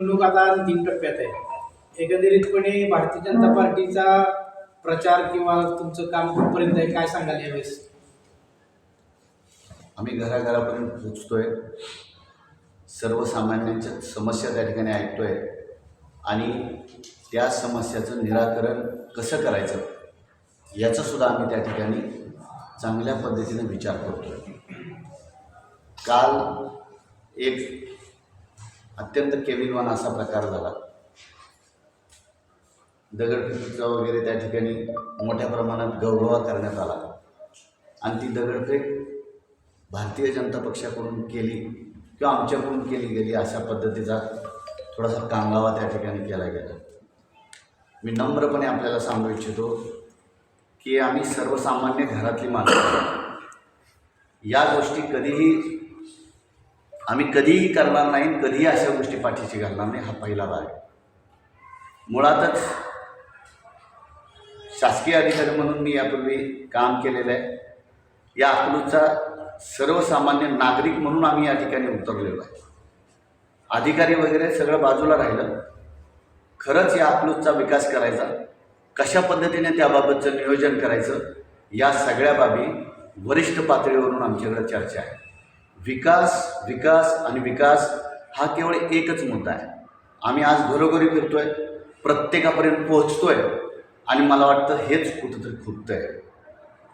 निवडणूक आता अंतिम टप्प्यात आहे एकंदरीतपणे भारतीय जनता पार्टीचा प्रचार किंवा तुमचं काम कुठपर्यंत आहे काय सांगाल यावेळेस? आम्ही घराघरापर्यंत पोचतोय सर्वसामान्यांच्या समस्या त्या ठिकाणी ऐकतोय. आणि त्या समस्याचं निराकरण कसं करायचं याचं सुद्धा आम्ही त्या ठिकाणी चांगल्या पद्धतीने विचार करतोय. काल एक अत्यंत केविलवान असा प्रकार झाला. दगडफेकीचा वगैरे त्या ठिकाणी मोठ्या प्रमाणात गौरवा करण्यात आला. आणि ती दगडफेक भारतीय जनता पक्षाकडून केली किंवा आमच्याकडून केली गेली अशा पद्धतीचा थोडासा कांगावा त्या ठिकाणी केला गेला. मी नम्रपणे आपल्याला सांगू इच्छितो की आम्ही सर्वसामान्य घरातली माणसं. या गोष्टी कधीही आम्ही कधीही करणार नाही कधीही अशा गोष्टी पाठीशी घालणार नाही हा पहिला भाग आहे. मुळातच शासकीय अधिकारी म्हणून मी यापूर्वी काम केलेलं आहे. या अकलूजचा सर्वसामान्य नागरिक म्हणून आम्ही या ठिकाणी उतरलेलो आहे. अधिकारी वगैरे सगळं बाजूला राहिलं. खरंच या अकलूजचा विकास करायचा कशा पद्धतीने त्याबाबतचं नियोजन करायचं या सगळ्या बाबी वरिष्ठ पातळीवरून आमच्याकडे चर्चा आहे. विकास विकास आणि विकास हा केवळ एकच मुद्दा आहे. आम्ही आज घरोघरी फिरतोय प्रत्येकापर्यंत पोहोचतोय आणि मला वाटतं हेच कुठंतरी खुटतं आहे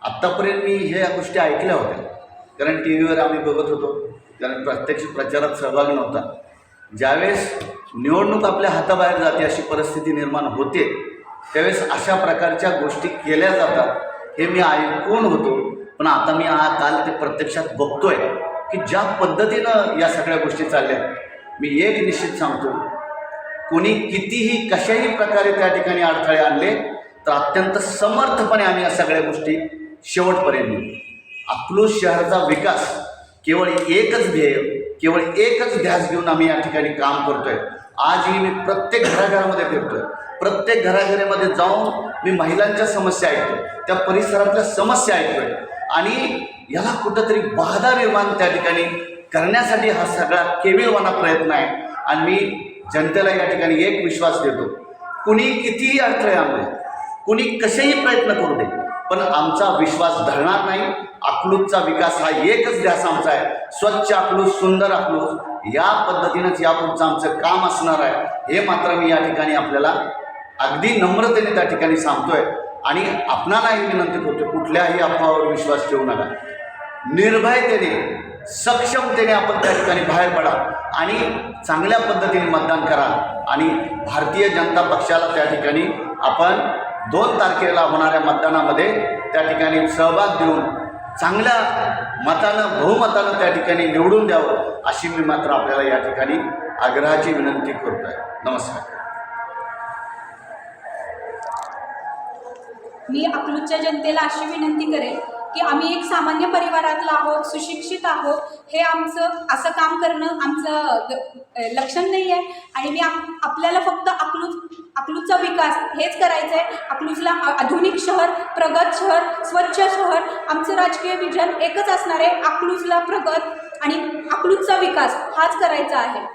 आत्तापर्यंत मी ह्या गोष्टी ऐकल्या होत्या. कारण टी व्हीवर आम्ही बघत होतो. कारण प्रत्यक्ष प्रचारात सहभाग नव्हता. ज्यावेळेस निवडणूक आपल्या हाताबाहेर जाते अशी परिस्थिती निर्माण होते त्यावेळेस अशा प्रकारच्या गोष्टी केल्या जातात हे मी ऐकून होतो. पण आता मी आ काल ते प्रत्यक्षात बघतोय. की ज्या पद्धतीनं या सगळ्या गोष्टी चालल्या मी एक निश्चित सांगतो कोणी कितीही कशाही प्रकारे त्या ठिकाणी अडथळे आणले तर अत्यंत समर्थपणे आम्ही या सगळ्या गोष्टी शेवटपर्यंत अकलूज शहराचा विकास केवळ एकच ध्येय केवळ एकच ध्यास घेऊन आम्ही या ठिकाणी काम करतोय. आजही मी प्रत्येक घराघरामध्ये फिरतोय. प्रत्येक घराघरामध्ये जाऊन मी महिलांच्या समस्या ऐकतोय. त्या परिसरातल्या समस्या ऐकतोय. आणि याला कुठंतरी बाधा निर्माण त्या ठिकाणी करण्यासाठी हा सगळा केविलवाना प्रयत्न आहे. आणि मी जनतेला या ठिकाणी एक विश्वास देतो कुणी कितीही अडथळे आणले कुणी कसेही प्रयत्न करू दे पण आमचा विश्वास धरणार नाही. अकलूजचा विकास हा एकच ध्यास आमचा आहे. स्वच्छ अकलूज सुंदर अकलूज या पद्धतीनंच यापुढचं आमचं काम असणार आहे. हे मात्र मी या ठिकाणी आपल्याला अगदी नम्रतेने त्या ठिकाणी सांगतोय. आणि आपणालाही विनंती करतो कुठल्याही अफवावर विश्वास ठेवू नका. निर्भयतेने सक्षमतेने आपण त्या ठिकाणी बाहेर पडा आणि चांगल्या पद्धतीने मतदान करा आणि भारतीय जनता पक्षाला त्या ठिकाणी आपण दोन तारखेला होणाऱ्या मतदानामध्ये त्या ठिकाणी सहभाग देऊन चांगल्या मतानं बहुमतानं त्या ठिकाणी निवडून द्यावं अशी मी मात्र आपल्याला या ठिकाणी आग्रहाची विनंती करतो आहे नमस्कार. मी अकलूजच्या जनतेला अशी विनंती करेन की आम्ही एक सामान्य परिवारातला आहोत सुशिक्षित आहोत. हे आमचं असं काम करणं आमचं लक्षण नाही आहे. आणि मी आपल्याला फक्त अकलूज अकलूजचा विकास हेच करायचं आहे अकलूजला आधुनिक शहर प्रगत शहर स्वच्छ शहर आमचं राजकीय विजन एकच असणार आहे. अकलूजला प्रगत आणि अकलूजचा विकास हाच करायचा आहे.